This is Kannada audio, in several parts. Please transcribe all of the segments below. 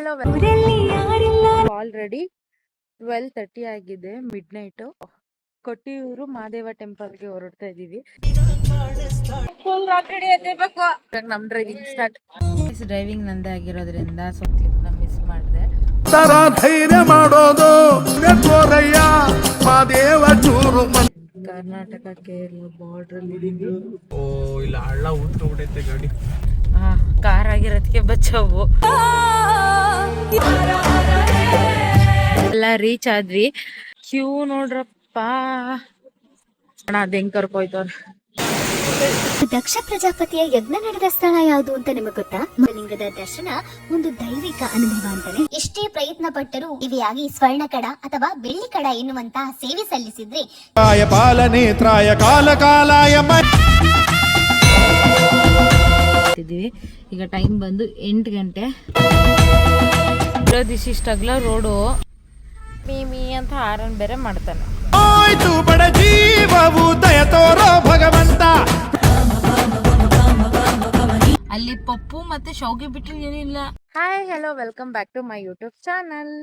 ಹಲೋ ಆಲ್ರೆಡಿ ಟ್ವೆಲ್ ತರ್ಟಿ ಆಗಿದೆ ಮಿಡ್ ನೈಟ್ ಕೊಟ್ಟಿಯೂರು ಮಹಾದೇವ ಟೆಂಪಲ್ಗೆ ಹೊರಡ್ತಾ ಇದೀವಿ ನಮ್ ಡ್ರೈವಿಂಗ್ ಸ್ಟಾರ್ಟ್ ಡ್ರೈವಿಂಗ್ ನಂದೇ ಆಗಿರೋದ್ರಿಂದ ಸ್ವಲ್ಪ ಮಿಸ್ ಮಾಡಿದೆ. ಧೈರ್ಯ ಮಾಡೋದು ಮಹಾದೇವ ಚೂರು ಕರ್ನಾಟಕ ಕೇರಳ ಬಾರ್ಡರ್ ಅಲ್ಲಿ ಇದೀವಿ ಓ ಇಲ್ಲ ಹಳ್ಳ ಊದ್ಕೊಂಡ್ಬಿಟ್ಟೈತೆ ಗಾಡಿ. ಕಾರ್ ಆಗಿರೋದಕ್ಕೆ ಬಚ್ಚವು. ಎಲ್ಲ ರೀಚ್ ಆದ್ವಿ. ಕ್ಯೂ ನೋಡ್ರಪ್ಪ. ಅಣ್ಣ ಅದ್ ಹೆಂಗ್ ಕರ್ಕೊಯ್ತವ್ರ? ದಕ್ಷ ಪ್ರಜಾಪತಿಯ ಯಜ್ಞ ನಡೆದ ಸ್ಥಳ ಯಾವುದು ಅಂತ ನಿಮಗೆ ಗೊತ್ತಾ? ಲಿಂಗದ ದರ್ಶನ ಒಂದು ದೈವಿಕ ಅನುಭವ ಅಂತಾನೆ. ಎಷ್ಟೇ ಪ್ರಯತ್ನ ಪಟ್ಟರೂ ಇವೆಯಾಗಿ ಸ್ವರ್ಣ ಕಡ ಅಥವಾ ಬೆಳ್ಳಿ ಕಡ ಎನ್ನುವಂತಹ ಸೇವೆ ಸಲ್ಲಿಸಿದ್ರೆ ಕಾಲ ಕಾಲಾಯ ಮ ಈಗ ಟೈಮ್ ಬಂದು ಎಂಟು ಗಂಟೆ. ಇಷ್ಟಾಗ್ಲ ರೋಡು. ಮೀ ಮೀ ಅಂತ ಆರನ್ ಬೇರೆ ಮಾಡ್ತಾನೆ. ಆಯ್ತು ಬಡ ಜೀವವು ದಯ ತೋರೋ ಭಗವಂತ. ಅಲ್ಲಿ ಪಪ್ಪು ಮತ್ತೆ ಶೌಗಿ ಬಿಟ್ಟರೆ ಏನಿಲ್ಲ. Hi hello welcome back to my YouTube channel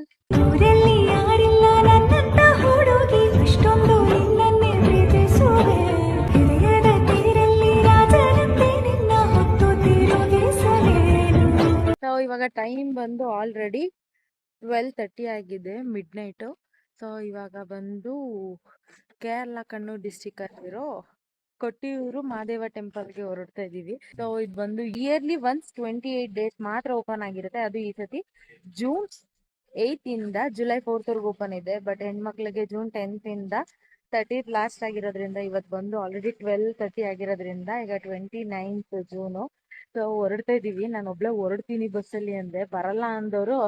ಊರಲ್ಲಿ ಯಾರಿಲ್ಲ ನನ್ನಂತ ಹುಡುಗಿ ಅಷ್ಟೊಂದು ಸೊ ಇವಾಗ ಟೈಮ್ ಬಂದು ಆಲ್ರೆಡಿ ಟ್ವೆಲ್ ತರ್ಟಿ ಆಗಿದೆ ಮಿಡ್ ನೈಟು. ಸೊ, ಇವಾಗ ಬಂದು ಕೇರಳ ಕಣ್ಣೂರು ಡಿಸ್ಟಿಕ್ ಅಲ್ಲಿರೋ ಕೊಟ್ಟಿಯೂರು ಮಹಾದೇವ ಟೆಂಪಲ್ಗೆ ಹೊರಡ್ತಾ ಇದೀವಿ ಸೊ, ಇದು ಬಂದು yearly once twenty eight days ಮಾತ್ರ ಓಪನ್ ಆಗಿರುತ್ತೆ. ಅದು ಈ ಸತಿ ಜೂನ್ ಏಯ್ತ್ ಇಂದ ಜುಲೈ ಫೋರ್ತ್ ವರ್ಗು ಓಪನ್ ಇದೆ. ಬಟ್ ಹೆಣ್ಮಕ್ಳಿಗೆ ಜೂನ್ ಟೆಂತ್ ಇಂದ ತರ್ಟಿ ಲಾಸ್ಟ್ ಆಗಿರೋದ್ರಿಂದ ಇವತ್ತು ಬಂದು ಆಲ್ರೆಡಿ ಟ್ವೆಲ್ ತರ್ಟಿ ಆಗಿರೋದ್ರಿಂದ ಈಗ ಟ್ವೆಂಟಿ ನೈನ್ತ್ ಜೂನು ಸೊ ಹೊರಡ್ತಾ ಇದೀವಿ ನಾನು ಒಬ್ಳೆ ಹೊರಡ್ತೀನಿ ಬಸ್ಸಲ್ಲಿ ಅಂದೆ. ಬರಲ್ಲ ಅಂದವರು.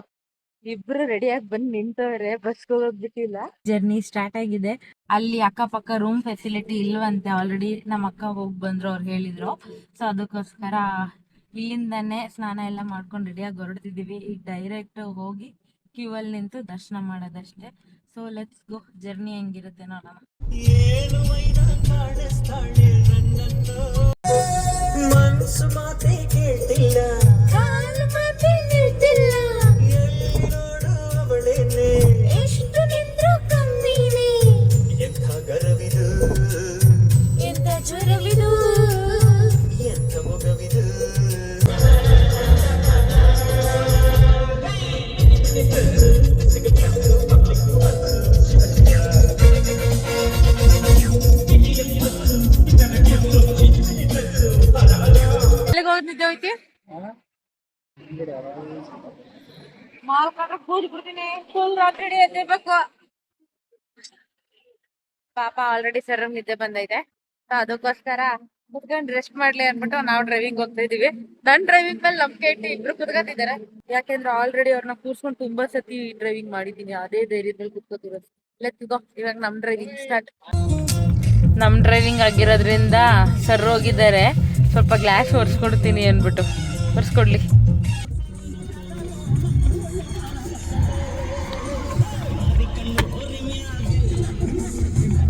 ಇಬ್ರು ರೆಡಿಯಾಗಿ ಬಂದು ನಿಂತವ್ರೆ. ಬಸ್ ಹೋಗೋದ್ ಬಿಟ್ಟಿಲ್ಲ ಜರ್ನಿ ಸ್ಟಾರ್ಟ್ ಆಗಿದೆ. ಅಲ್ಲಿ ಅಕ್ಕಪಕ್ಕ ರೂಮ್ ಫೆಸಿಲಿಟಿ ಇಲ್ವಂತೆ. ಆಲ್ರೆಡಿ ನಮ್ಮ ಅಕ್ಕ ಹೋಗಿ ಬಂದ್ರು ಅವ್ರು ಹೇಳಿದ್ರು. ಸೊ ಅದಕ್ಕೋಸ್ಕರ ಇಲ್ಲಿಂದನೇ ಸ್ನಾನ ಎಲ್ಲ ಮಾಡ್ಕೊಂಡು ರೆಡಿಯಾಗಿ ಹೊರಡ್ತಿದೀವಿ ಈಗ ಡೈರೆಕ್ಟ್ ಹೋಗಿ ಕ್ಯೂ ಅಲ್ಲಿ ನಿಂತು ದರ್ಶನ ಮಾಡೋದಷ್ಟೇ. ಸೊ ಲೆಟ್ಸ್ ಗೋ ಜರ್ನಿ ಹೆಂಗಿರುತ್ತೆ ನೋಡೋಣ. ಮನ್ಸು ಮಾತೇ ಕೇಳ್ತಿಲ್ಲ ಪಾಪ ಆಲ್ರೆಡಿ ಸರ್ ನಿದ್ದೆ ಬಂದೈತೆ. ಅದಕ್ಕೋಸ್ಕರ ಕುತ್ಕೊಂಡ್ ರೆಸ್ಟ್ ಮಾಡ್ಲಿ ಅನ್ಬಿಟ್ಟು ನಾವು ಡ್ರೈವಿಂಗ್ ಹೋಗ್ತಾ ಇದೀವಿ ನನ್ ಡ್ರೈವಿಂಗ್ ಮೇಲೆ ನಂಬಿಕೆ ಇಟ್ಟು ಇಬ್ರು ಕುತ್ಕೊಂಡಿದ್ದಾರೆ ಯಾಕೆಂದ್ರೆ ಆಲ್ರೆಡಿ ಅವ್ರನ್ನ ಕೂರ್ಸ್ಕೊಂಡು ತುಂಬಾ ಸತಿ ಡ್ರೈವಿಂಗ್ ಮಾಡಿದೀನಿ. ಅದೇ ಧೈರ್ಯದಲ್ಲಿ ಕುತ್ಕೋತಿರೋದು. ಇವಾಗ ನಮ್ ಡ್ರೈವಿಂಗ್ ಸ್ಟಾರ್ಟ್ ನಮ್ ಡ್ರೈವಿಂಗ್ ಆಗಿರೋದ್ರಿಂದ ಸರ್ ಹೋಗಿದ್ದಾರೆ. ಸ್ವಲ್ಪ ಗ್ಲಾಸ್ ಒರೆಸ್ಕೊಡ್ತೀನಿ ಅನ್ಬಿಟ್ಟು. ಒರೆಸ್ಕೊಡ್ಲಿ.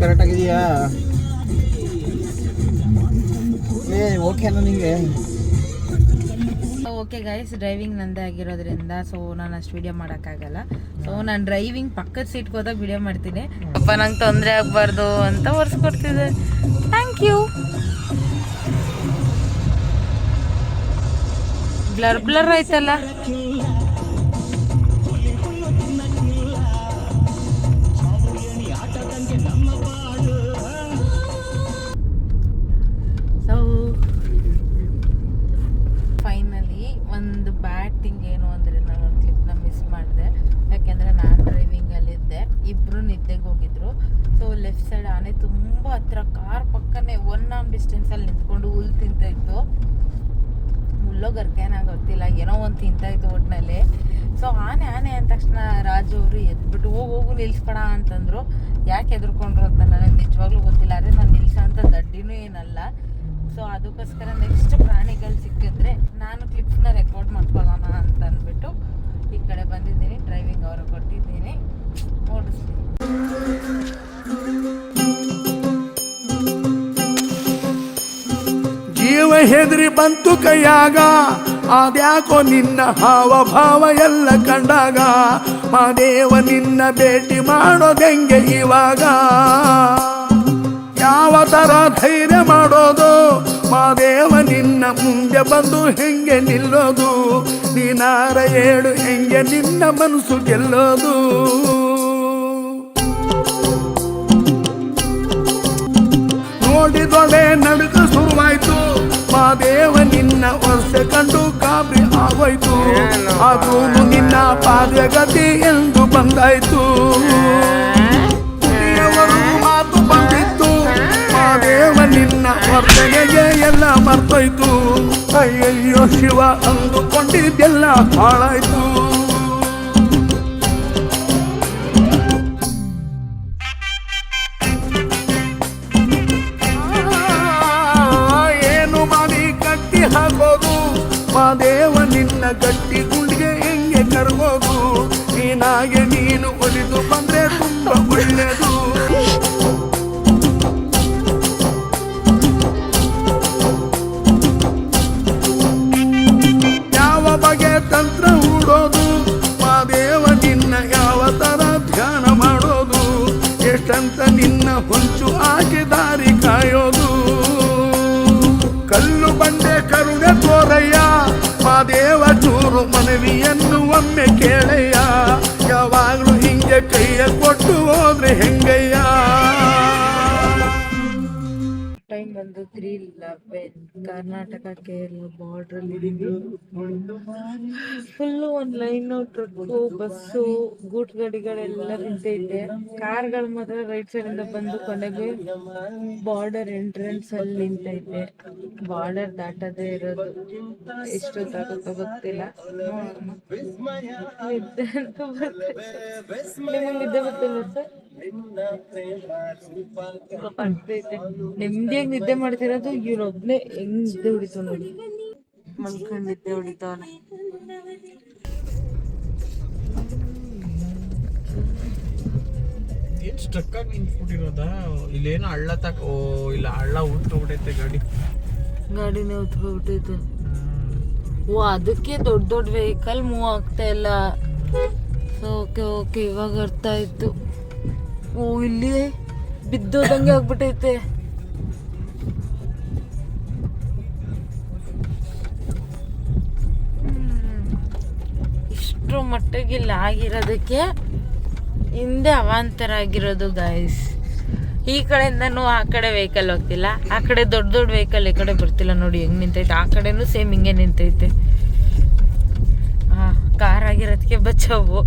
ಕರೆಕ್ಟ್ ಆಗಿದೆಯಾ ಓಕೆ ಓಕೆ ಗೈಸ್ ಡ್ರೈವಿಂಗ್ ನಂದೇ ಆಗಿರೋದ್ರಿಂದ ಸೊ ನಾನು ಅಷ್ಟು ವಿಡಿಯೋ ಮಾಡೋಕ್ಕಾಗಲ್ಲ. ಸೊ ನಾನು ಡ್ರೈವಿಂಗ್ ಪಕ್ಕದ ಸೀಟ್ಗೆ ಹೋದಾಗ ವಿಡಿಯೋ ಮಾಡ್ತೀನಿ. ಅಪ್ಪ ನಂಗೆ ತೊಂದರೆ ಆಗಬಾರ್ದು ಅಂತ ಒರೆಸ್ಕೊಡ್ತಿದ್ದೆ ಥ್ಯಾಂಕ್ ಯು ಬ್ಲರ್ ಬ್ಲರ್ ಆಯ್ತಲ್ಲ? ಇಬ್ಬರು ನಿದ್ದೆಗೆ ಹೋಗಿದ್ರು. ಸೊ ಲೆಫ್ಟ್ ಸೈಡ್ ಆನೆ ತುಂಬ ಹತ್ರ ಕಾರ್ ಪಕ್ಕನೇ ಒನ್ ಆಮ್ ಡಿಸ್ಟೆನ್ಸಲ್ಲಿ ನಿಂತ್ಕೊಂಡು ಹುಲ್ ತಿಂತ ಇತ್ತು. ಹುಲ್ಲೋಗರ್ಕೆ ನಂಗೆ ಗೊತ್ತಿಲ್ಲ, ಏನೋ ಒಂದು ತಿಂತ ಇತ್ತು ಒಟ್ಟಿನಲ್ಲಿ ಸೊ ಆನೆ ಆನೆ ಅಂದ ತಕ್ಷಣ ರಾಜು ಅವರು ಎದ್ಬಿಟ್ಟು ಹೋಗಿ ಹೋಗು ನಿಲ್ಸ್ಬೇಡ ಅಂತಂದ್ರು. ಯಾಕೆ ಎದ್ರುಕೊಂಡ್ರು ಅಂತ ನನಗೆ ನಿಜವಾಗ್ಲೂ ಗೊತ್ತಿಲ್ಲ, ಆದರೆ ನಾನು ನಿಲ್ಸೋಂಥ ದಡ್ಡಿನೂ ಏನಲ್ಲ. ಸೊ ಅದಕ್ಕೋಸ್ಕರ ನೆಕ್ಸ್ಟ್ ಪ್ರಾಣಿಗಳು ಸಿಕ್ಕಿದ್ರೆ ನಾನು ಕ್ಲಿಪ್ಸ್ನ ರೆಕಾರ್ಡ್ ಮಾಡ್ಕೊಳ್ಳೋಣ ಅಂತ ಅಂದ್ಬಿಟ್ಟು ಈ ಕಡೆ ಬಂದಿದ್ದೀನಿ ಡ್ರೈವಿಂಗ್ ಅವರು ಕೊಟ್ಟಿದ್ದೀನಿ. ಜೀವ ಹೆದರಿ ಬಂತು ಕೈಯಾಗ ಅದ್ಯಾಕೋ ನಿನ್ನ ಹಾವ ಭಾವ ಎಲ್ಲ ಕಂಡಾಗ ಮಾದೇವ ನಿನ್ನ ಭೇಟಿ ಮಾಡೋದೆಂಗೆ ಇವಾಗ? ಯಾವ ಥರ ಧೈರ್ಯ ಮಾಡೋದು? ಮಾದೇವ ನಿನ್ನ ಮುಂದೆ ಬಂದು ಹೆಂಗೆ ನಿಲ್ಲೋದು? ನೀನಾರ ಏಳು ಹೆಂಗೆ ನಿನ್ನ ಮನಸ್ಸು ಗೆಲ್ಲೋದು? ನೋಡಿದೊಡೆ ನಡುಕ ಶುರುವಾಯ್ತು ಮಾದೇವ ನಿನ್ನ ವರ್ಷ ಕಂಡು ಕಾಬಿ ಆಗೋಯ್ತು. ಅದು ನಿನ್ನ ಪಾದಗತಿ ಎಂದು ಬಂದಾಯ್ತು. ದೇವರು ಮಾತು ಬಂದಿತ್ತು. ಮಾದೇವ ನಿನ್ನ ವರ್ತನೆಗೆ ಎಲ್ಲ ಮರ್ತೋಯ್ತು. ಅಯ್ಯಯ್ಯೋ ಶಿವ, ಅಂದುಕೊಂಡಿದ್ದೆಲ್ಲ ಹಾಳಾಯ್ತು. ಏನು ಮಾಡಿ ಕಟ್ಟಿ ಹಾಕೋದು? ಮಾದೇವ ನಿನ್ನ ಗಟ್ಟಿ ಗುಂಡಿಗೆ ಹೆಂಗೆ ಕರ್ಗೋದು. ನೀನಾಗೆ ನೀನು ಒಲಿದು ಬಂದ್ರೆ ತುಂಬ ಒಳ್ಳೆಯದು ಚೂರು ಮನವಿಯನ್ನು ಒಮ್ಮೆ ಕೇಳಯ್ಯ ಯಾವಾಗಲೂ ಹಿಂಗೆ ಕೈಯ ಕೊಟ್ಟು ಹೋದ್ರೆ ಹೆಂಗಯ್ಯ? ಕರ್ನಾಟಕ ಕೇರಳ ಬಾರ್ಡರ್ ಅಲ್ಲಿ ಇದೀವಿ ಫುಲ್ಲು ಒಂದ್ ಲೈನ್ ಟ್ರಕ್ಕು ಬಸ್ಸು ಗೂಟ್ ಗಾಡಿಗಳೆಲ್ಲ ನಿಂತೈತೆ ಕಾರ್ಗಳು ಮಾತ್ರ ರೈಟ್ ಸೈಡ್ ಇಂದ ಬಂದು ಕೊನೆಗೆ ಬಾರ್ಡರ್ ಎಂಟ್ರೆನ್ಸ್ ಅಲ್ಲಿ ನಿಂತೈತೆ ಬಾರ್ಡರ್ ದಾಟದೆ ಇರೋದು. ಎಷ್ಟು ದಾಟುತ್ತೋ ಗೊತ್ತಿಲ್ಲ. ನಿದ್ದೆ ಅಂತ ಬರ್ತೈತೆ. ನಿಮಗೆ ನಿದ್ದೆ ಬರ್ತಿಲ್ಲ ಸರ್? ನಿದ್ದೆ ಮಾಡ್ತಿರೋದು ಇವ್ರೊಬ್ನೇ ಹೆಂಗ್ ನಿದ್ದೆ ಹೊಡಿತಾವ ನೋಡಿ. ಮಲ್ಕೊಂಡ್ ನಿದ್ದೆ ಹೊಡಿತಾವನೆ ಏನ್ ಸ್ಟ್ರಕ್ ಆಗಿ ನಿಂತ್ಬಿಟ್ಟಿರೋದ? ಇಲ್ಲೇನೋ ಹಳ್ಳ ತಕ ಓ ಇಲ್ಲ ಹಳ್ಳ ಉಳ್ಕೊಂಡ್ಬಿಟ್ಟೈತೆ ಗಾಡಿ. ಗಾಡಿನೇ ಉತ್ಕೋಬಿಟ್ಟೈತೆ ಓ ಅದಕ್ಕೆ ದೊಡ್ಡ ದೊಡ್ಡ ವೆಹಿಕಲ್ ಮೂವ್ ಆಗ್ತಾ ಇಲ್ಲ. ಓಕೆ ಓಕೆ ಇವಾಗ ಅರ್ಥ ಆಯ್ತು. ಓ ಇಲ್ಲಿ ಬಿದ್ದೋದಂಗೆ ಆಗ್ಬಿಟ್ಟೈತೆ. ಇಷ್ಟರ ಮಟ್ಟಿಗೆ ಇಲ್ಲಿ ಆಗಿರೋದಕ್ಕೆ ಹಿಂದೆ ಅವಾಂತರ ಆಗಿರೋದು ಗಾಯ್ಸ್ ಈ ಕಡೆಯಿಂದನೂ ಆ ಕಡೆ ವೆಹಿಕಲ್ ಹೋಗ್ತಿಲ್ಲ. ಆ ಕಡೆ ದೊಡ್ಡ ದೊಡ್ಡ ವೆಹಿಕಲ್ ಈ ಕಡೆ ಬರ್ತಿಲ್ಲ ನೋಡಿ, ಹೆಂಗೆ ನಿಂತೈತೆ. ಆ ಕಡೆನೂ ಸೇಮ್ ಹಿಂಗೆ ನಿಂತೈತೆ. ಹಾ ಕಾರ್ ಆಗಿರೋದಕ್ಕೆ ಬಚಾವು.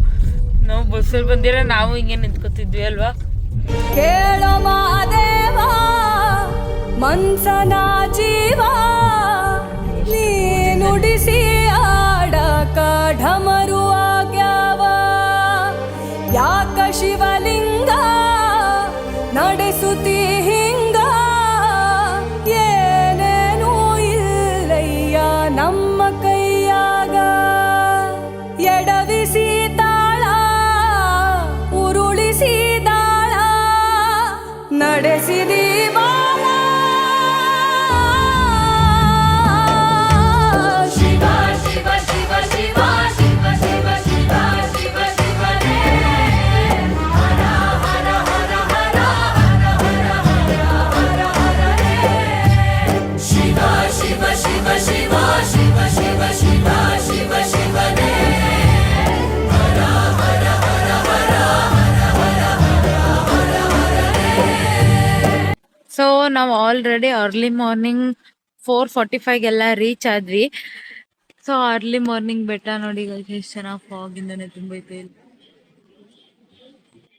ನಾವು ಬಸ್ಸಲ್ಲಿ ಬಂದಿರ, ನಾವು ಹಿಂಗೆ ನಿಂತ್ಕೊತಿದ್ವಿ, ಅಲ್ವಾ? ಕೇಳೋ ಮಾದೇವ ಮನ್ಸನ ಜೀವ, ನೀ ನುಡಿಸಿ ಆಡಕ ನಾವು already early morning four forty ಫೈವ್ಗೆಲ್ಲ reach ಆದ್ವಿ. ಸೊ ಅರ್ಲಿ ಮಾರ್ನಿಂಗ್ ಬೆಟ್ಟ ನೋಡಿ ಎಷ್ಟು ಚೆನ್ನಾಗಿ ಫಾಗಿಂದನೇ ತುಂಬೈತೆ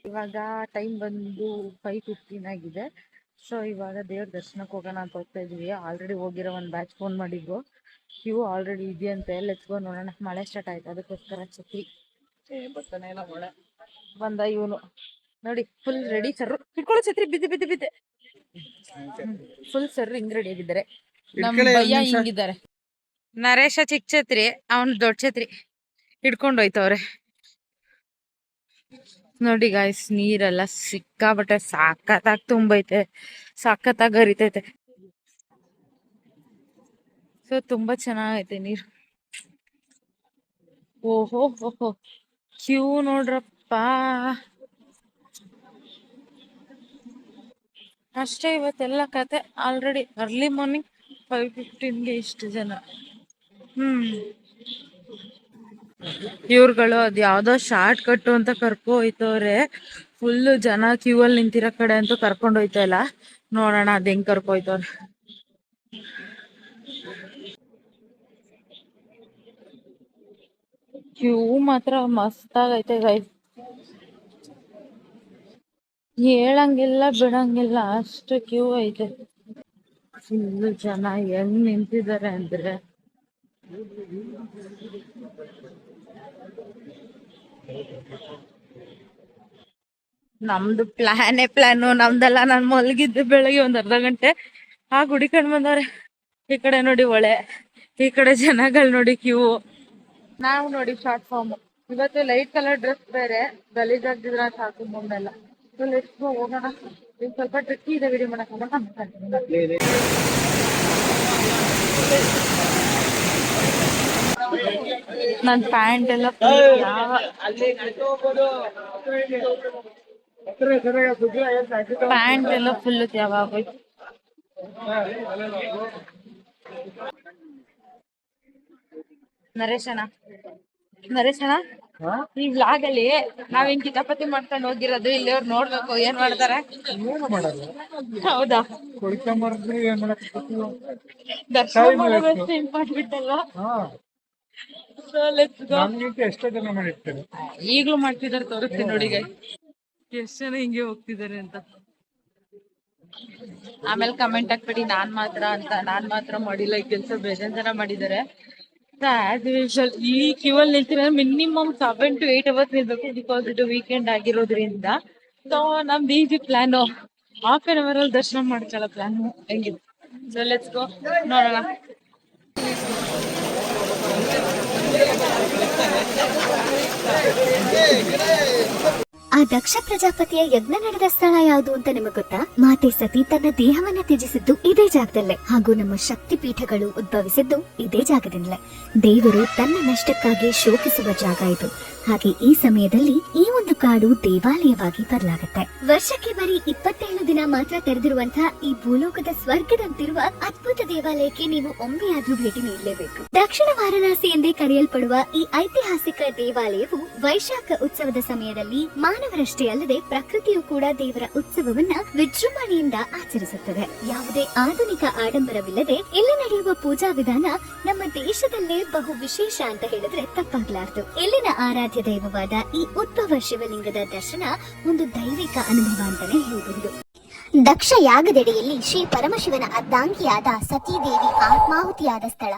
ಇವಾಗ ಟೈಮ್ ಬಂದು ಫೈವ್ ಫಿಫ್ಟೀನ್ ಆಗಿದೆ. ಸೊ ಇವಾಗ ದೇವ್ರ ದರ್ಶನಕ್ಕೆ ಹೋಗೋಣ ಅಂತ ಹೋಗ್ತಾ ಇದೀವಿ ಆಲ್ರೆಡಿ ಹೋಗಿರೋ ಒಂದು ಬ್ಯಾಚ್ ಫೋನ್ ಮಾಡಿದ್ರು ಕ್ಯೂ ಆಲ್ರೆಡಿ ಇದೆಯಂತೆ ಲೆಟ್ಸ್ ಗೋ ನೋಡೋಣ. ಮಳೆ ಸ್ಟಾರ್ಟ್ ಆಯ್ತು? ಅದಕ್ಕೋಸ್ಕರ ಛತ್ರಿ ಬಂದ ಇವನು. ನೋಡಿ ಫುಲ್ ರೆಡಿ ಸರ್ ಹಿಡ್ಕೊಳ್ಳೋ ಛತ್ರಿ ಬಿದ್ದೆ ಬಿದ್ದೆ ಬಿದ್ದೆ. ಫುಲ್ ಸರ್ ಹಿಂಗ್ ರೆಡಿ ಆಗಿದ್ದಾರೆ ನಮ್ ಭಯ ಹಿಂಗಿದ್ದಾರೆ. ನರೇಶ ಚಿಕ್ಕ ಛತ್ರಿ ಅವನ್ ದೊಡ್ಡ ಛತ್ರಿ. ಹಿಡ್ಕೊಂಡು ಹೋಯ್ತವ್ರೆ ನೋಡಿ ಗಾಯ್ಸ್ ನೀರೆಲ್ಲ ಸಿಕ್ಕಾಬಟ್ಟೆ ಸಾಕತ್ತಾಗಿ ತುಂಬೈತೆ ಸಾಕತ್ತಾಗಿ ಹರಿತೈತೆ. ಸೊ ತುಂಬಾ ಚೆನ್ನಾಗೈತೆ ನೀರು. ಓಹೋ ಓಹೋ ಕ್ಯೂ ನೋಡ್ರಪ್ಪ. ಅಷ್ಟೇ ಇವತ್ತೆಲ್ಲ ಕತೆ ಆಲ್ರೆಡಿ ಅರ್ಲಿ ಮಾರ್ನಿಂಗ್ ಫೈವ್ ಫಿಫ್ಟೀನ್ಗೆ ಇಷ್ಟು ಜನ. ಹ್ಮ್. ಇವ್ರುಗಳು ಅದ್ ಯಾವ್ದೋ ಶಾರ್ಟ್ ಕಟ್ ಅಂತ ಕರ್ಕೊ ಹೋಯ್ತವ್ರೆ. ಫುಲ್ ಜನ ಕ್ಯೂ ಅಲ್ಲಿ ನಿಂತಿರೋ ಕಡೆ ಅಂತೂ ಕರ್ಕೊಂಡ್ ಹೋಯ್ತಾ ಇಲ್ಲ ನೋಡೋಣ ಅದ್ ಹೆಂಗ್ ಕರ್ಕೊ ಹೋಯ್ತವ್ರೆ. ಕ್ಯೂ ಮಾತ್ರ ಮಸ್ತ್ ಆಗೈತೆ ಗೈಸ್ ಹೇಳಂಗಿಲ್ಲ, ಬಿಡಂಗಿಲ್ಲ, ಅಷ್ಟು ಕ್ಯೂ ಐತೆ. ಫುಲ್ ಜನ ಹೆಂಗ್ ನಿಂತಿದ್ದಾರೆ ಅಂದ್ರೆ? ನಮ್ದು ಪ್ಲಾನೇ ಪ್ಲಾನ್ ನಮ್ದೆಲ್ಲ ನಾನ್ ಮಲಗಿದ್ದು ಬೆಳಗ್ಗೆ ಒಂದ್ ಅರ್ಧ ಗಂಟೆ. ಆ ಹುಡಿಕೊಂಡ್ ಬಂದವ್ರೆ, ಈ ಕಡೆ ನೋಡಿ ಒಳೆ, ಈ ಕಡೆ ಜನಗಳು ನೋಡಿ ಕ್ಯೂ. ನಾವು ನೋಡಿ ಶಾರ್ಟ್ ಫಾರ್ಮ್ ಇವತ್ತು ಲೈಟ್ ಕಲರ್ ಡ್ರೆಸ್ ಬೇರೆ ಗಲೀಜಾಗ್ದಿದ್ರ ಸಾಕು ಮುಂದೆಲ್ಲ. ಸೊ ಲೆಟ್ಸ್ ಗೋ ಹೋಗೋಣ ಈಗ ಸ್ವಲ್ಪ ಟ್ರಿಕ್ಕಿ ಇದೆ ವಿಡಿಯೋ ಮಾಡಕ್ ನನ್ ಪ್ಯಾಂಟ್ ಎಲ್ಲ ಪ್ಯಾಂಟ್ ಎಲ್ಲ ಫುಲ್ ಯಾವಾಗ ನರೇಶನ ನರೇಶನ ಈ ವ್ಲಾಗ್ ಅಲ್ಲಿ ನಾವ್ ಹಿಂಗ್ ಕಿತಾಪತಿ ಮಾಡ್ಕೊಂಡು ಹೋಗಿರೋದು ಇಲ್ಲಿ ಅವ್ರು ನೋಡ್ಬೇಕು ಏನ್ ಮಾಡ್ತಾರೆ. ಹೌದಾ? ದರ್ಶನ ಮಾಡೋದಷ್ಟೇ ಇಂಪಾರ್ಟೆಂಟ್ ಈಗ್ಲೂ ಮಾಡ್ತಿದಾರೆ ತೋರಿಸ್ತೀನಿ ನೋಡಿ. ಎಷ್ಟ್ ಜನ ಹಿಂಗೆ ಹೋಗ್ತಿದಾರೆ ಅಂತ. ಆಮೇಲೆ ಕಮೆಂಟ್ ಹಾಕ್ಬೇಡಿ ನಾನ್ ಮಾತ್ರ ಅಂತ ನಾನ್ ಮಾತ್ರ ಮಾಡಿಲ್ಲ ಈ ಕೆಲ್ಸ ಬೇಜಾನ್ ಜನ ಮಾಡಿದ್ದಾರೆ. ಆಸ್ ಯೂಶಲ್ ಈ ಕ್ಯೂ ಅಲ್ಲಿ ನಿಲ್ತಿರೋ minimum seven to eight hours ನಿಲ್ಬೇಕು because ಇದು ವೀಕೆಂಡ್ ಆಗಿರೋದ್ರಿಂದ. ಸೊ ನಮ್ದು easy plan half an hour ಅಲ್ಲಿ ದರ್ಶನ ಮಾಡ್ಕೊಳ್ಳೋ ಪ್ಲಾನ್ ಹೆಂಗಿದೆ? ಸೊ ಲೆಟ್ಸ್ ಗೋ ನೋಡೋಣ. ಆ ದಕ್ಷ ಪ್ರಜಾಪತಿಯ ಯಜ್ಞ ನಡೆದ ಸ್ಥಳ ಯಾವುದು ಅಂತ ನಿಮಗೆ ಗೊತ್ತಾ? ಮಾತೆ ಸತಿ ತನ್ನ ದೇಹವನ್ನ ತ್ಯಜಿಸಿದ್ದು ಇದೇ ಜಾಗದಲ್ಲೇ. ಹಾಗೂ ನಮ್ಮ ಶಕ್ತಿ ಪೀಠಗಳು ಉದ್ಭವಿಸಿದ್ದು ಇದೇ ಜಾಗದಿಂದಲೇ ದೇವರು ತನ್ನ ನಷ್ಟಕ್ಕಾಗಿ ಶೋಕಿಸುವ ಜಾಗ ಇದು. ಹಾಗೆ ಈ ಸಮಯದಲ್ಲಿ ಈ ಒಂದು ಕಾಡು ದೇವಾಲಯವಾಗಿ ಬದಲಾಗುತ್ತೆ. ವರ್ಷಕ್ಕೆ ಬರೀ ಇಪ್ಪತ್ತೇಳು ದಿನ ಮಾತ್ರ ತೆರೆದಿರುವಂತಹ ಈ ಭೂಲೋಕದ ಸ್ವರ್ಗದಂತಿರುವ ಅದ್ಭುತ ದೇವಾಲಯಕ್ಕೆ ನೀವು ಒಮ್ಮೆಯಾದ್ರೂ ಭೇಟಿ ನೀಡಲೇಬೇಕು. ದಕ್ಷಿಣ ವಾರಣಾಸಿ ಎಂದೇ ಕರೆಯಲ್ಪಡುವ ಈ ಐತಿಹಾಸಿಕ ದೇವಾಲಯವು ವೈಶಾಖ ಉತ್ಸವದ ಸಮಯದಲ್ಲಿ ಮಾನವರಷ್ಟೇ ಅಲ್ಲದೆ ಪ್ರಕೃತಿಯು ಕೂಡ ದೇವರ ಉತ್ಸವವನ್ನ ವಿಜೃಂಭಣೆಯಿಂದ ಆಚರಿಸುತ್ತದೆ. ಯಾವುದೇ ಆಧುನಿಕ ಆಡಂಬರವಿಲ್ಲದೆ ಇಲ್ಲಿ ನಡೆಯುವ ಪೂಜಾ ವಿಧಾನ ನಮ್ಮ ದೇಶದಲ್ಲೇ ಬಹು ವಿಶೇಷ ಅಂತ ಹೇಳಿದ್ರೆ ತಪ್ಪಾಗ್ಲಾರ್ದು. ಇಲ್ಲಿನ ಆರಾಧ್ಯ ದೈವವಾದ ಈ ಉತ್ಪವ ಶಿವಲಿಂಗದ ದರ್ಶನ ಒಂದು ದೈವಿಕ ಅನುಭವ ಅಂತಲೇ ಹೇಳಬಹುದು. ದಕ್ಷ ಯಾಗದೆಡೆಯಲ್ಲಿ ಶ್ರೀ ಪರಮಶಿವನ ಅರ್ಧಾಂಗಿಯಾದ ಸತೀದೇವಿ ಆತ್ಮಾಹುತಿಯಾದ ಸ್ಥಳ.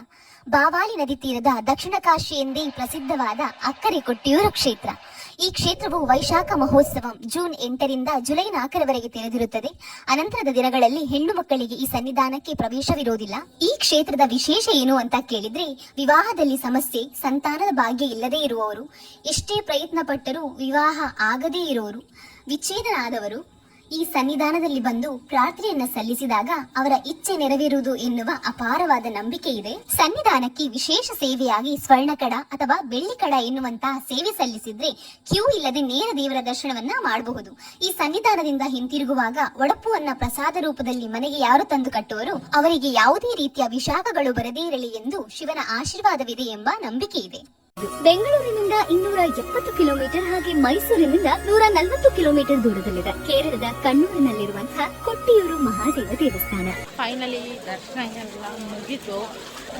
ಬಾವಾಲಿ ನದಿ ತೀರದ ದಕ್ಷಿಣ ಕಾಶಿ ಎಂದೇ ಪ್ರಸಿದ್ಧವಾದ ಅಕ್ಕರೆ ಕೊಟ್ಟಿಯೂರು ಕ್ಷೇತ್ರ. ಈ ಕ್ಷೇತ್ರವು ವೈಶಾಖ ಮಹೋತ್ಸವ ಜೂನ್ ಎಂಟರಿಂದ ಜುಲೈ ನಾಲ್ಕರವರೆಗೆ ತೆರೆದಿರುತ್ತದೆ. ಅನಂತರದ ದಿನಗಳಲ್ಲಿ ಹೆಣ್ಣು ಮಕ್ಕಳಿಗೆ ಈ ಸನ್ನಿಧಾನಕ್ಕೆ ಪ್ರವೇಶವಿರೋದಿಲ್ಲ. ಈ ಕ್ಷೇತ್ರದ ವಿಶೇಷ ಏನು ಅಂತ ಕೇಳಿದ್ರೆ ವಿವಾಹದಲ್ಲಿ ಸಮಸ್ಯೆ, ಸಂತಾನದ ಭಾಗ್ಯ ಇಲ್ಲದೇ ಇರುವವರು. ಎಷ್ಟೇ ಪ್ರಯತ್ನ ಪಟ್ಟರೂ ವಿವಾಹ ಆಗದೇ ಇರುವವರು ವಿಚ್ಛೇದನ ಆದವರು ಈ ಸನ್ನಿಧಾನದಲ್ಲಿ ಬಂದು ಪ್ರಾರ್ಥನೆಯನ್ನ ಸಲ್ಲಿಸಿದಾಗ ಅವರ ಇಚ್ಛೆ ನೆರವೇರುವುದು ಎನ್ನುವ ಅಪಾರವಾದ ನಂಬಿಕೆ ಇದೆ. ಸನ್ನಿಧಾನಕ್ಕೆ ವಿಶೇಷ ಸೇವೆಯಾಗಿ ಸ್ವರ್ಣಕಡ ಅಥವಾ ಬೆಳ್ಳಿಕಡ ಎನ್ನುವಂತಹ ಸೇವೆ ಸಲ್ಲಿಸಿದ್ರೆ ಕ್ಯೂ ಇಲ್ಲದೆ ನೇರ ದೇವರ ದರ್ಶನವನ್ನ ಮಾಡಬಹುದು. ಈ ಸನ್ನಿಧಾನದಿಂದ ಹಿಂತಿರುಗುವಾಗ ಒಡಪುವನ್ನ ಪ್ರಸಾದ ರೂಪದಲ್ಲಿ ಮನೆಗೆ ಯಾರು ತಂದು ಕಟ್ಟುವರು ಅವರಿಗೆ ಯಾವುದೇ ರೀತಿಯ ವಿಷಾದಗಳು ಬರದೇ ಇರಲಿ ಎಂದು ಶಿವನ ಆಶೀರ್ವಾದವಿದೆ ಎಂಬ ನಂಬಿಕೆ ಇದೆ. ಬೆಂಗಳೂರಿನಿಂದ ಇನ್ನೂರ ಎಪ್ಪತ್ತು ಕಿಲೋಮೀಟರ್ ಹಾಗೆ ಮೈಸೂರಿನಿಂದ ನೂರ ನಲವತ್ತು ಕಿಲೋಮೀಟರ್ ದೂರದಲ್ಲಿದೆ. ಕೇರಳದ ಕಣ್ಣೂರಿನಲ್ಲಿರುವಂತಹ ಕೊಟ್ಟಿಯೂರು ಮಹಾದೇವ ದೇವಸ್ಥಾನ. ಫೈನಲಿ ದರ್ಶನ ಎಲ್ಲ ಮುಗಿತು.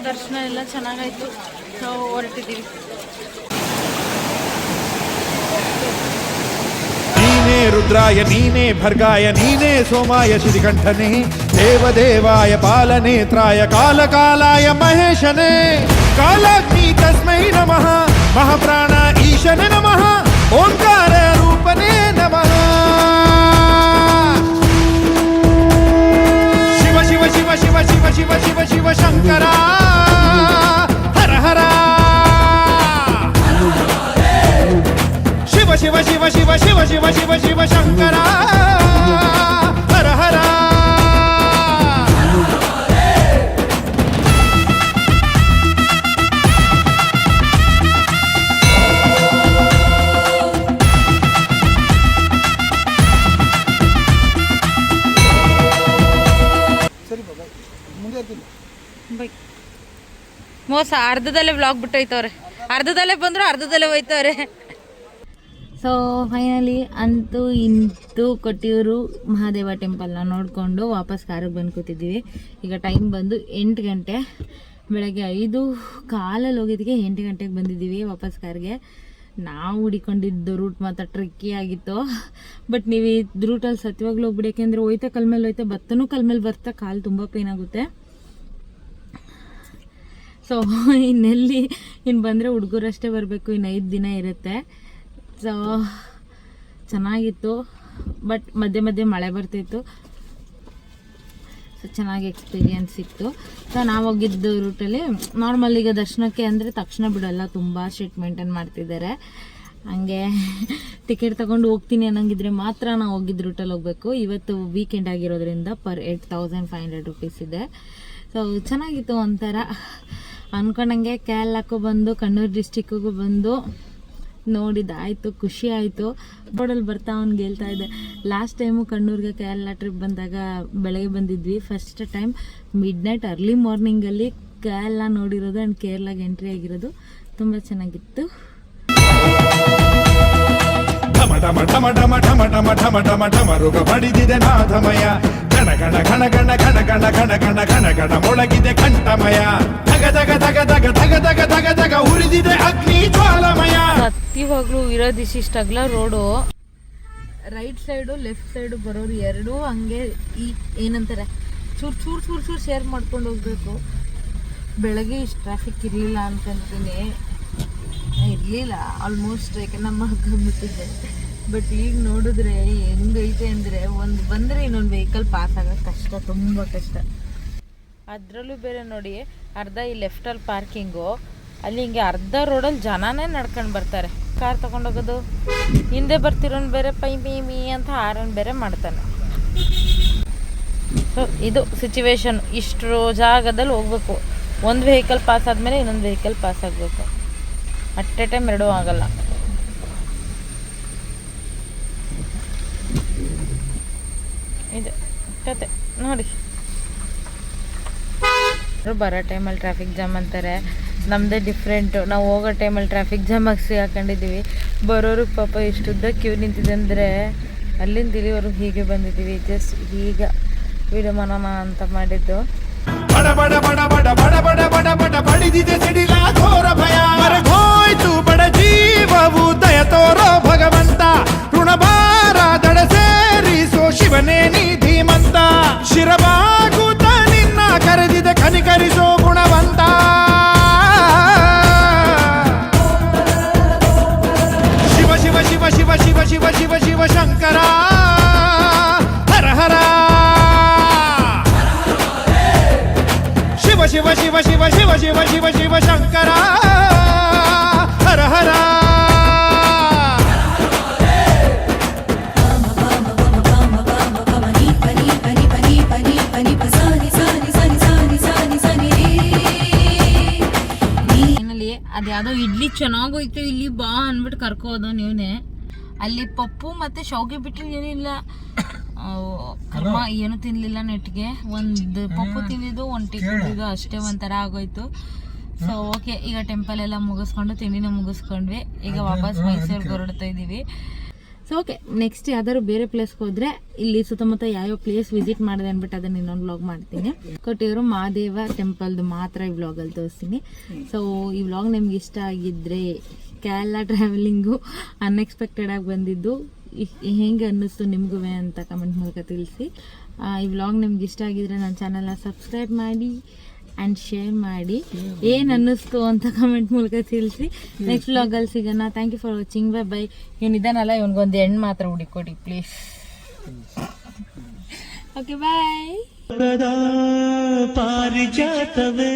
ದರ್ಶನ ಎಲ್ಲ ಚೆನ್ನಾಗಾಯ್ತು. ನಾವು ಹೊರಟಿದ್ದೀವಿ. ನೀನೇ ರುದ್ರಾಯ ನೀನೇ ಭರ್ಗಾಯ ನೀನೇ ಸೋಮಾಯ ಶ್ರೀಕಂಠನೇ ದೇವದೇವಾಯ ಪಾಲನೇತ್ರಾಯ ಕಾಲಕಾಲಾಯ ಮಹೇಶನೇ. ಕಾಲಾಗ್ನಿ ತಸ್ಮೈ ನಮಃ ಮಹಾಪ್ರಾಣ ಈಶನೇ ನಮಃ ಓಂಕಾರ ರೂಪನೇ ನಮಃ ಶಿವ ಶಿವ ಶಿವ ಶಿವ ಶಿವ ಶಿವ ಶಿವ ಶಿವ ಶಂಕರ ಹರ ಹರ ಶಿವ ಶಿವ ಶಿವ ಶಿವ ಶಿವ ಶಿವ ಶಿವ ಶಿವ ಶಂಕರ ಮೋಸ, ಅರ್ಧದಲ್ಲೇ ವ್ಲಾಗ್ ಬಿಟ್ಟೋಯ್ತವ್ರೆ. ಅರ್ಧದಲ್ಲೇ ಬಂದ್ರು ಅರ್ಧದಲ್ಲೇ ಹೋಯ್ತವ್ರೆ. ಸೊ ಫೈನಲಿ ಅಂತೂ ಇಂತೂ ಕೊಟ್ಟಿಯೂರು ಮಹಾದೇವ ಟೆಂಪಲ್ನ ನೋಡಿಕೊಂಡು ವಾಪಸ್ ಕಾರಿಗೆ ಬಂದು ಕೂತಿದ್ದೀವಿ. ಈಗ ಟೈಮ್ ಬಂದು ಎಂಟು ಗಂಟೆ. ಬೆಳಗ್ಗೆ ಐದು, ಕಾಲಲ್ಲಿ ಹೋಗಿದ್ದಕ್ಕೆ ಎಂಟು ಗಂಟೆಗೆ ಬಂದಿದ್ದೀವಿ ವಾಪಸ್ ಕಾರಿಗೆ ನಾವು ಹುಡಿಕೊಂಡಿದ್ದು ರೂಟ್ ಮಾತ್ರ ಟ್ರಿಕ್ಕಿ ಆಗಿತ್ತು. ಬಟ್ ನೀವು ಈ ರೂಟಲ್ಲಿ ಸತ್ಯವಾಗ್ಲೂ ಹೋಗ್ಬಿಡಿ, ಯಾಕೆಂದರೆ ಹೋಯ್ತಾ ಕಲ್ಮೇಲೆ ಹೋಯ್ತಾ ಬತ್ತನೂ ಕಲ್ಮೇಲೆ ಬರ್ತಾ ಕಾಲು ತುಂಬ ಪೇನ್ ಆಗುತ್ತೆ. ಸೊ ಇನ್ನೆಲ್ಲಿ ಇನ್ನು ಬಂದರೆ ಹುಡುಗರಷ್ಟೇ ಬರಬೇಕು ಇನ್ನು ಐದು ದಿನ ಇರುತ್ತೆ. ಸೊ ಚೆನ್ನಾಗಿತ್ತು. ಬಟ್ ಮಧ್ಯೆ ಮಧ್ಯೆ ಮಳೆ ಬರ್ತಿತ್ತು. ಸೊ ಚೆನ್ನಾಗಿ ಎಕ್ಸ್ಪೀರಿಯನ್ಸ್ ಸಿಕ್ತು ಸೊ ನಾವು ಹೋಗಿದ್ದು ರೂಟಲ್ಲಿ ನಾರ್ಮಲ್ ಈಗ ದರ್ಶನಕ್ಕೆ ಅಂದರೆ ತಕ್ಷಣ ಬಿಡೋಲ್ಲ, ತುಂಬ ಸ್ಟ್ರಿಕ್ಟ್ ಮೇಂಟೈನ್ ಮಾಡ್ತಿದ್ದಾರೆ. ಹಂಗೆ ಟಿಕೆಟ್ ತಗೊಂಡು ಹೋಗ್ತೀನಿ ಅನ್ನೋಂಗಿದ್ರೆ ಮಾತ್ರ ನಾವು ಹೋಗಿದ್ದ ರೂಟಲ್ಲಿ ಹೋಗಬೇಕು. ಇವತ್ತು ವೀಕೆಂಡ್ ಆಗಿರೋದ್ರಿಂದ per eight thousand five hundred rupees ಇದೆ. ಸೊ ಚೆನ್ನಾಗಿತ್ತು ಒಂಥರ. ಅಂದ್ಕೊಂಡಂಗೆ ಕೇರಳಕ್ಕೂ ಬಂದು ಕಣ್ಣೂರು ಡಿಸ್ಟಿಕ್ಕಿಗೂ ಬಂದು ನೋಡಿದ್ದಾಯಿತು ಖುಷಿ ಆಯಿತು ಬೋರ್ಡಲ್ಲಿ ಬರ್ತಾ ಅವ್ನು ಹೇಳ್ತಾ ಇದ್ದೆ ಲಾಸ್ಟ್ ಟೈಮು ಕಣ್ಣೂರಿಗೆ ಕೇರಳ ಟ್ರಿಪ್ ಬಂದಾಗ ಬೆಳಗ್ಗೆ ಬಂದಿದ್ವಿ first time midnight early ಮಾರ್ನಿಂಗಲ್ಲಿ ಕೇರಳ ನೋಡಿರೋದು ಆ್ಯಂಡ್ ಕೇರಳಗೆ ಎಂಟ್ರಿ ಆಗಿರೋದು ತುಂಬ ಚೆನ್ನಾಗಿತ್ತು ಮಠ ಮಠ ಮಠ ಮಠ ಮಠ ಮಠ ಮಠ ಮಠ ಮರುಗ ಪಡಿದಿದೆ ನಾಧಮಯ ಗಣ ಗಣ ಗಣ ಗಣ ಗಣ ಗಣ ಘಣ ಗಣ ಗಣ ಮೊಳಗಿದೆ ಕಂಠಮಯ ಧಗ ಧಗ ಧಗ ಧಗ ಧಗ ಧಗ ಧಗ ಧಗ ಉರಿದಿದೆ ಅಗ್ನಿ ಜ್ವಾಲಮಯ ಸತ್ಯವಾಗ್ಲೂ ಇಷ್ಟಿಷ್ಟಾಗಲ road right side left side ಬರೋರು ಎರಡೂ ಹಂಗೆ ಈ ಏನಂತಾರೆ ಚೂರು ಚೂರು ಚೂರು ಚೂರು ಶೇರ್ ಮಾಡ್ಕೊಂಡು ಹೋಗ್ಬೇಕು ಬೆಳಗ್ಗೆ ಇಷ್ಟು ಟ್ರಾಫಿಕ್ ಇರಲಿಲ್ಲ ಅಂತಂತೀನಿ ಇರಲಿಲ್ಲ ಆಲ್ಮೋಸ್ಟ್ ಯಾಕೆ ನಮ್ಮ ಹಾಕೊಂಡ್ಬಿಟ್ಟಿದ್ದೆ ಬಟ್ ಈಗ ನೋಡಿದ್ರೆ ಹೆಂಗೈತೆ ಅಂದರೆ ಒಂದು ಬಂದರೆ ಇನ್ನೊಂದು ವೆಹಿಕಲ್ ಪಾಸ್ ಆಗೋದು ಕಷ್ಟ, ತುಂಬ ಕಷ್ಟ. ಅದರಲ್ಲೂ ಬೇರೆ ನೋಡಿ, ಅರ್ಧ ಈ ಲೆಫ್ಟಲ್ಲಿ ಪಾರ್ಕಿಂಗು ಅಲ್ಲಿ ಹಿಂಗೆ ಅರ್ಧ ರೋಡಲ್ಲಿ ಜನನೇ ನಡ್ಕೊಂಡು ಬರ್ತಾರೆ. ಕಾರ್ ತಗೊಂಡೋಗೋದು ಹಿಂದೆ ಬರ್ತಿರೋನು ಬೇರೆ ಪೈ ಮೀ ಮೀ ಅಂತ ಆರನ್ ಬೇರೆ ಮಾಡ್ತಾನೆ. ಸೊ ಇದು ಸಿಚುವೇಶನ್ ಇಷ್ಟು ಜಾಗದಲ್ಲಿ ಹೋಗ್ಬೇಕು. ಒಂದು ವೆಹಿಕಲ್ ಪಾಸ್ ಆದಮೇಲೆ ಇನ್ನೊಂದು ವೆಹಿಕಲ್ ಪಾಸ್ ಆಗಬೇಕು. ಅಟ್ ಎ ಟೈಮ್ ಎರಡೂ ಆಗಲ್ಲ ಇದೆ ಕತೆ ನೋಡಿ. ಬರೋ ಟೈಮಲ್ಲಿ ಟ್ರಾಫಿಕ್ ಜಾಮ್ ಅಂತಾರೆ. ನಮ್ಮದೇ ಡಿಫ್ರೆಂಟು ನಾವು ಹೋಗೋ ಟೈಮಲ್ಲಿ ಟ್ರಾಫಿಕ್ ಜಾಮ್ ಜಾಮಾಗಿ ಸಿಗಾಕೊಂಡಿದ್ದೀವಿ ಬರೋರು ಪಾಪ ಇಷ್ಟುದ್ದ ಕ್ಯೂ ನಿಂತಿದೆ ಅಂದರೆ ಅಲ್ಲಿಂದ ಇಲ್ಲಿವರೆಗೂ ಹೀಗೆ ಬಂದಿದ್ದೀವಿ ಜಸ್ಟ್ ಈಗ ವಿಡಿಯೋ ಅಂತ ಮಾಡಿದ್ದು. ಬಡ ಬಡ ಬಡ ಬಡ ಬಡ ಬಡ ಬಡ ಬಡ ಮರಗೋಯ್ತು ಬಡ ದಯ ಭಗವಂತ. ಋಣಭಾರ ದಡ ಸೇರಿಸೋ ಶಿವನೇ ನೀ ಧೀಮಂತ ಶಿರಬಾಗುತ ನಿನ್ನ ಕರೆದಿದೆ ಕನಿಕರಿಸೋ ಗುಣವಂತ ಶಿವ ಶಿವ ಶಿವ ಶಿವ ಶಿವ ಶಿವ ಶಿವ ಶಿವ ಶಂಕರ ಹರ ಹರ ಶಿವ ಶಿವ ಶಿವ ಶಿವ ಶಿವ ಶಿವ ಶಿವ ಶಿವ ಶಂಕರ ಅದ್ಯಾವುದೋ ಇಡ್ಲಿ ಚೆನ್ನಾಗೋಯ್ತು ಇಲ್ಲಿ ಬಾ ಅಂದ್ಬಿಟ್ಟು ಕರ್ಕೋದು ನೀವೇ ಅಲ್ಲಿ ಪಪ್ಪು ಮತ್ತೆ ಶೌಗೆ ಬಿಟ್ಟರೆ ಏನಿಲ್ಲ. ಕರ್ಮ ಏನು ತಿನ್ಲಿಲ್ಲ ನೆಟ್ಗೆ. ಒಂದು ಪಪ್ಪು ತಿಂದಿದ್ದು ಒಂದು ಟಿಕೆಟ್ ಅಷ್ಟೇ ಒಂಥರ ಆಗೋಯ್ತು. ಸೊ ಓಕೆ ಈಗ ಟೆಂಪಲ್ ಎಲ್ಲ ಮುಗಿಸ್ಕೊಂಡು ತಿಂಡಿನ ಮುಗಿಸ್ಕೊಂಡ್ವಿ. ಈಗ ವಾಪಸ್ ಮೈಸೂರಿಗೆ ಹೊರಡ್ತಾ ಇದ್ದೀವಿ ಸೊ ಓಕೆ ನೆಕ್ಸ್ಟ್ ಯಾವ್ದಾದ್ರು ಬೇರೆ ಪ್ಲೇಸ್ಗೆ ಹೋದ್ರೆ ಇಲ್ಲಿ ಸುತ್ತಮುತ್ತ ಯಾವ್ಯಾವ ಪ್ಲೇಸ್ ವಿಸಿಟ್ ಮಾಡಿದೆ ಅಂದ್ಬಿಟ್ಟು ಅದನ್ನ ಇನ್ನೊಂದು ವ್ಲಾಗ್ ಮಾಡ್ತೀನಿ. ಕೊಟ್ಟಿರೋ ಮಹಾದೇವ ಟೆಂಪಲ್ದು ಮಾತ್ರ ಈ ವ್ಲಾಗಲ್ಲಿ ತೋರಿಸ್ತೀನಿ. ಸೊ ಈ ವ್ಲಾಗ್ ನಿಮ್ಗೆ ಇಷ್ಟ ಆಗಿದ್ರೆ ಕೇರಳ ಟ್ರಾವೆಲಿಂಗು ಅನ್ಎಕ್ಸ್ಪೆಕ್ಟೆಡ್ ಆಗಿ ಬಂದಿದ್ದು ಹೆಂಗೆ ಅನ್ನಿಸ್ತು ನಿಮಗೂ ಅಂತ ಕಮೆಂಟ್ ಮೂಲಕ ತಿಳಿಸಿ. ಈ ವ್ಲಾಗ್ ನಿಮ್ಗೆ ಇಷ್ಟ ಆಗಿದ್ರೆ ನನ್ನ ಚಾನಲ್ನ ಸಬ್ಸ್ಕ್ರೈಬ್ ಮಾಡಿ. ಆ್ಯಂಡ್ ಶೇರ್ ಮಾಡಿ. ಏನು ಅನ್ನಿಸ್ತು ಅಂತ ಕಮೆಂಟ್ ಮೂಲಕ ತಿಳಿಸಿ. ನೆಕ್ಸ್ಟ್ ವ್ಲಾಗಲ್ಲಿ ಸಿಗೋಣ. Thank you for watching bye bye ಇವನಿದ್ದಾನಲ್ಲ ಇವನಿಗೊಂದು ಹೆಣ್ಣು ಮಾತ್ರ ಹುಡುಕೊಡಿ ಪ್ಲೀಸ್ ಓಕೆ ಬಾಯ್ ಪಾರಿಜಾತವೇ.